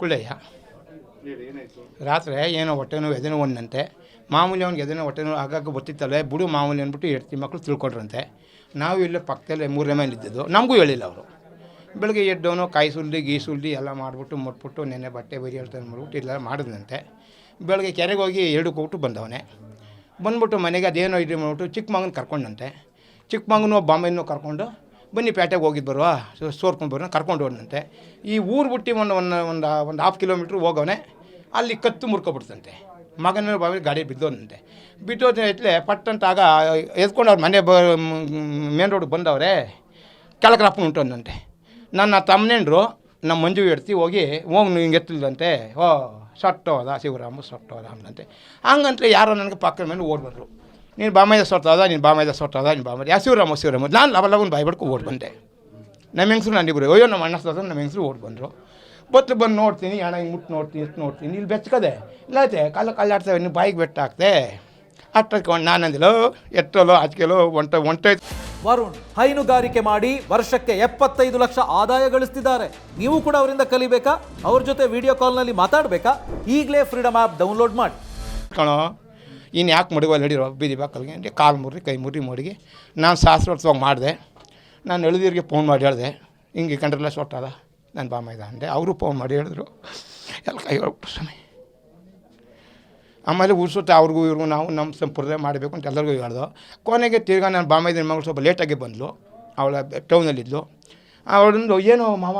ಕುಳ್ಳಯ್ಯ. ರಾತ್ರಿ ಏನೋ ಹೊಟ್ಟೆ ನೋವು ಎದೆ ನೋವು ಒಂದಂತೆ. ಮಾಮೂಲಿ ಅವ್ನಿಗೆ ಎದೆ ನೋವು ಹೊಟ್ಟೆ ನೋವು ಆಗಾಗ ಗೊತ್ತಿತ್ತಲ್ಲ ಬಿಡು ಮಾಮೂಲಿ ಅಂದ್ಬಿಟ್ಟು ಹೆಡ್ತಿ ಮಕ್ಕಳು ತಿಳ್ಕೊಂಡ್ರಂತೆ. ನಾವು ಇಲ್ಲೇ ಪಕ್ಕದಲ್ಲೇ ಮೂರನೇ ಮನೇಲಿ ಇದ್ದಿದ್ದು. ನಮಗೂ ಹೇಳಿಲ್ಲ ಅವರು. ಬೆಳಗ್ಗೆ ಎದ್ದವನು ಕಾಯಿ ಸುಲ್ದಿ ಗೀ ಸುಲ್ದಿ ಎಲ್ಲ ಮಾಡಿಬಿಟ್ಟು ಮುಟ್ಬಿಟ್ಟು ನೆನೆ ಬಟ್ಟೆ ಬರಿ ಹೇಳ್ತಾನೆ ಮಾಡ್ಬಿಟ್ಟು ಇಲ್ಲ ಮಾಡಿದಂತೆ ಬೆಳಗ್ಗೆ ಕೆರೆಗೆ ಹೋಗಿ ಎರಡು ಕೊಟ್ಟು ಬಂದವನೆ. ಬಂದ್ಬಿಟ್ಟು ಮನೆಗೆ ಅದೇನೋ ಇದು ಮಾಡಿಬಿಟ್ಟು ಚಿಕ್ಕ ಮಗನ ಕರ್ಕೊಂಡಂತೆ ಚಿಕ್ಕ ಮಗನೂ ಬಾಂಬೆನೂ ಕರ್ಕೊಂಡು ಬನ್ನಿ ಪೇಟೆಗೆ ಹೋಗಿದ್ದು ಬರುವ. ಸೋರ್ಕೊಂಡು ಬರೋ ಕರ್ಕೊಂಡು ಹೋದಂತೆ ಈ ಊರು ಬಿಟ್ಟು ಒಂದು ಒಂದು ಒಂದು ಒಂದು ಹಾಫ್ ಕಿಲೋಮೀಟ್ರ್ ಹೋಗವನೆ, ಅಲ್ಲಿ ಕತ್ತು ಮುರ್ಕೊಬಿಡ್ತಂತೆ. ಮಗನ ಬಾವಿ ಗಾಡಿ ಬಿದ್ದೋದಂತೆ ಬಿದ್ದೋದ ಇಟ್ಲೆ ಪಟ್ಟಂತ ಆಗ ಎದ್ಕೊಂಡು ಅವ್ರ ಮನೆ ಬ ಮೇನ್ ರೋಡ್ಗೆ ಬಂದವ್ರೆ ಕೆಳಕರಪ್ಪ ಉಂಟಂದಂತೆ ನನ್ನ ತಮ್ಮನೇಂಡ್ರು ನಮ್ಮ ಮಂಜು ಎಡ್ತಿ ಹೋಗಿ ಹೋಗಿ ಹಿಂಗೆ ಎತ್ತಿಲ್ದಂತೆ, ಓ, ಸಟ್ಟೋದ, ಶಿವರಾಮ, ಸಟ್ಟೋದ ಅಂದಂತೆ ಹಂಗಂತಲೇ ಯಾರೋ ನನಗೆ ಪಕ್ಕದ ಮೇಲೆ ಓಡಿ ಬಂದರು. ನೀನು ಬಾಮೈದ ಸೊಟ್ಟೋದ ನೀನು ಬಾಮೈದ ಸೊಟ್ಟೋದ ನೀನು ಬಾಮೈದ ಯಾ ಶಿವರಾಮ ಶಿವರಾಮ ನಾನು ಲವ ಲವನ್ ಬಾಯಿ ಬಡ್ಕೊ ಓಡಿ ಬಂದೆ. ನಮ್ಮ ಹೆಂಗಸರು ನನ್ನಿಬ್ರು ಅಯ್ಯೋ ನಮ್ಮ ಅಣ್ಣ ಸೋದ ನಮ್ಮ ಹೆಂಗಸರು ಓಡಿ ಬಂದರು. ಬತ್ತು ಬಂದು ನೋಡ್ತೀನಿ ಹಣ ಹಿಂಗೆ ಮುಟ್ಟು ನೋಡ್ತೀನಿ ಎಷ್ಟು ನೋಡ್ತೀನಿ ಇಲ್ಲಿ ಬೆಚ್ಚಕದೆ. ಇಲ್ಲೈತೆ ಕಾಲ ಕಾಲಾಡ್ತೇವೆ ನೀವು ಬಾಯಿಗೆ ಬೆಟ್ಟ ಹಾಕ್ತೆ. ಅಟ್ಟಕೊಂಡು ನಾನು ಅಂದಿಲ್ಲೋ ಎತ್ತಲೋ ಆಚೆಲೋ ಒಂಟ ಒಂಟೆ. ವರುಣ್ ಹೈನುಗಾರಿಕೆ ಮಾಡಿ ವರ್ಷಕ್ಕೆ ಎಪ್ಪತ್ತೈದು ಲಕ್ಷ ಆದಾಯ ಗಳಿಸ್ತಿದ್ದಾರೆ. ನೀವು ಕೂಡ ಅವರಿಂದ ಕಲಿಬೇಕಾ? ಅವ್ರ ಜೊತೆ ವಿಡಿಯೋ ಕಾಲ್ನಲ್ಲಿ ಮಾತಾಡಬೇಕಾ? ಈಗಲೇ ಫ್ರೀಡಮ್ ಆ್ಯಪ್ ಡೌನ್ಲೋಡ್ ಮಾಡಿ. ಕಣೋ ಇನ್ನು ಯಾಕೆ ಮಡಿವಲ್ಲಿ ಹಿಡಿರೋ ಬೀದಿ ಬಾಕಲ್ಗೆ. ಕಾಲು ಮುರ್ರಿ, ಕೈ ಮುರ್ರಿ ಮಡಿಗೆ. ನಾನು ಶಾಸ್ತ್ರೋತ್ಸವ ಮಾಡಿದೆ. ನಾನು ಎಳ್ದೀರಿಗೆ ಫೋನ್ ಮಾಡಿ ಹೇಳಿದೆ. ಹಿಂಗೆ ಕಂಡ್ರಲ್ಲ ಸೊಟ್ಟದ ನನ್ನ ಬಾಮೈದ ಅಂದೆ. ಅವರು ಫೋನ್ ಮಾಡಿ ಹೇಳಿದ್ರು. ಎಲ್ಲ ಕೈ ಸ್ವಾಮಿ. ಆಮೇಲೆ ಉರ್ಸುತ್ತೆ ಅವ್ರಿಗೂ ಇವ್ರಿಗೂ ನಾವು ನಮ್ಮ ಸಂಪ್ರದಾಯ ಮಾಡಬೇಕು ಅಂತ ಎಲ್ಲರಿಗೂ ಹೇಳ್ದು. ಕೊನೆಗೆ ತಿರ್ಗಾ ನನ್ನ ಬಾಮೈದನ ಮಗಳು ಸ್ವಲ್ಪ ಲೇಟಾಗಿ ಬಂದಳು ಅವಳ ಟೌನಲ್ಲಿದ್ಲು ಅವಳೊಂದು ಏನೋ ಮಾವ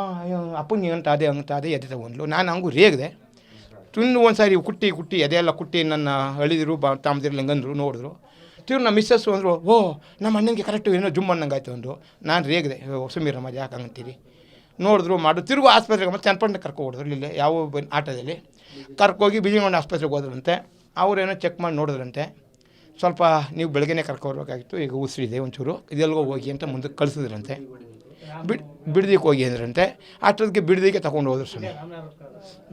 ಅಪ್ಪನ ಅಂತ ಅದೇ ಅಂತ ಅದೇ ಎದೆ ತಗೊಂಡ್ಲು ನಾನು ಹಂಗೂ ರೇಗಿದೆ. ತಿಂದು ಒಂದು ಸಾರಿ ಕುಟ್ಟಿ ಕುಟ್ಟಿ, ಅದೆಲ್ಲ ಕುಟ್ಟಿ ನನ್ನ ಅಳಿದಿರು ಬಾ ತಾಮದಿರು ಲಂಗಂದ್ರು ನೋಡಿದ್ರು. ತಿರು ನಮ್ಮ ಮಿಸ್ಸಸ್ಸು ಅಂದರು, ಓ, ನಮ್ಮ ಅಣ್ಣನಿಗೆ ಕರೆಕ್ಟ್ ಏನೋ ಜುಮ್ ಅನ್ನಂಗಾಯ್ತು ಅಂದರು. ನಾನು ರೇಗಿದೆ ಸುಮೀರ ಮಜಾ ಯಾಕೆ ಹಂಗಂತೀರಿ? ನೋಡಿದ್ರು, ಮಾಡು ತಿರುಗು ಆಸ್ಪತ್ರೆಗೆ ಮತ್ತೆ ಚನ್ನಪಣ್ಣ ಕರ್ಕೊ ಹೋದ್ರು ಇಲ್ಲೇ ಯಾವ ಆಟೋದಲ್ಲಿ. ಕರ್ಕೋಗಿ ಬಿಜಿಮಣ್ಣ ಆಸ್ಪತ್ರೆಗೆ ಹೋದ್ರಂತೆ. ಅವರೇನೋ ಚೆಕ್ ಮಾಡಿ ನೋಡಿದ್ರಂತೆ. ಸ್ವಲ್ಪ ನೀವು ಬೆಳಗ್ಗೆನೇ ಕರ್ಕೊಬೇಕಾಗಿತ್ತು ಈಗ ಉಸಿರಿದೆ ಒಂಚೂರು. ಇದೆಲ್ಗೋ ಹೋಗಿ ಅಂತ ಮುಂದಕ್ಕೆ ಕಳಿಸಿದ್ರಂತೆ. ಬಿಡ್ ಬಿಡ್ದಿಗೆ ಹೋಗಿ ಅಂದ್ರಂತೆ ಅಷ್ಟೊತ್ತಿಗೆ ಬಿಡ್ದಿಗೆ ತೊಗೊಂಡು ಹೋದ್ರು ಸ್ವಾಮಿ.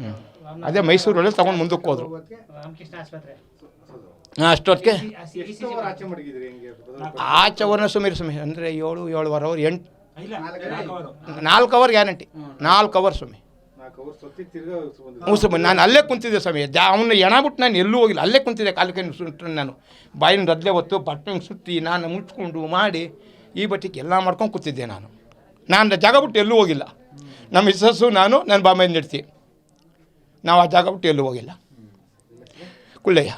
ಹ್ಞೂ ಅದೇ ಮೈಸೂರಲ್ಲಿ ತೊಗೊಂಡು ಮುಂದಕ್ಕೆ ಹೋದರು. ಹಾಂ ಅಷ್ಟೊತ್ತಿಗೆ. ಎಷ್ಟು ಅವರ್ ಆಚೆ ಮಡಗಿದ್ರಿ ಹೆಂಗೆ? ಆಚೆ ಅವರ್ನ ಸುಮೀರ್ ಸ್ವಾಮಿ ಅಂದರೆ ಏಳು ಏಳುವರೆ ಅವ್ರು ಎಂಟು. ನಾಲ್ಕು ಅವರ್ ಗ್ಯಾರಂಟಿ ನಾಲ್ಕು ಅವರ್ ಸ್ವಾಮಿ. ಸ್ವಾಮಿ ನಾನು ಅಲ್ಲೇ ಕುಂತಿದ್ದೆ ಸ್ವಾಮಿ. ಜಾ ಅವನ್ನ ಎಣ ಬಿಟ್ಟು ನಾನು ಎಲ್ಲೂ ಹೋಗಿಲ್ಲ. ಅಲ್ಲೇ ಕುಂತಿದ್ದೆ ಕಾಲಕ್ಕೆ ಸುಟ್ಟು ನಾನು. ಬಾಯಿನ ರದ್ಲೆ ಹೊತ್ತು ಬಟ್ಟೆ ಸುತ್ತಿ ನಾನು ಮುಚ್ಕೊಂಡು ಮಾಡಿ ಈ ಬಟ್ಟಿಗೆ ಎಲ್ಲ ಮಾಡ್ಕೊಂಡು ಕೂತಿದ್ದೆ ನಾನು. ನಾನು ಜಾಗ ಬಿಟ್ಟು ಎಲ್ಲೂ ಹೋಗಿಲ್ಲ. ನಮ್ಮ ಮಿಸ್ಸಸ್ಸು ನಾನು, ನನ್ನ ಬಾಂಬೆಯಿಂದ ಇಡ್ತಿ ನಾವು ಆ ಜಾಗ ಬಿಟ್ಟು ಎಲ್ಲೂ ಹೋಗಿಲ್ಲ. ಕುಳ್ಳಯ್ಯ.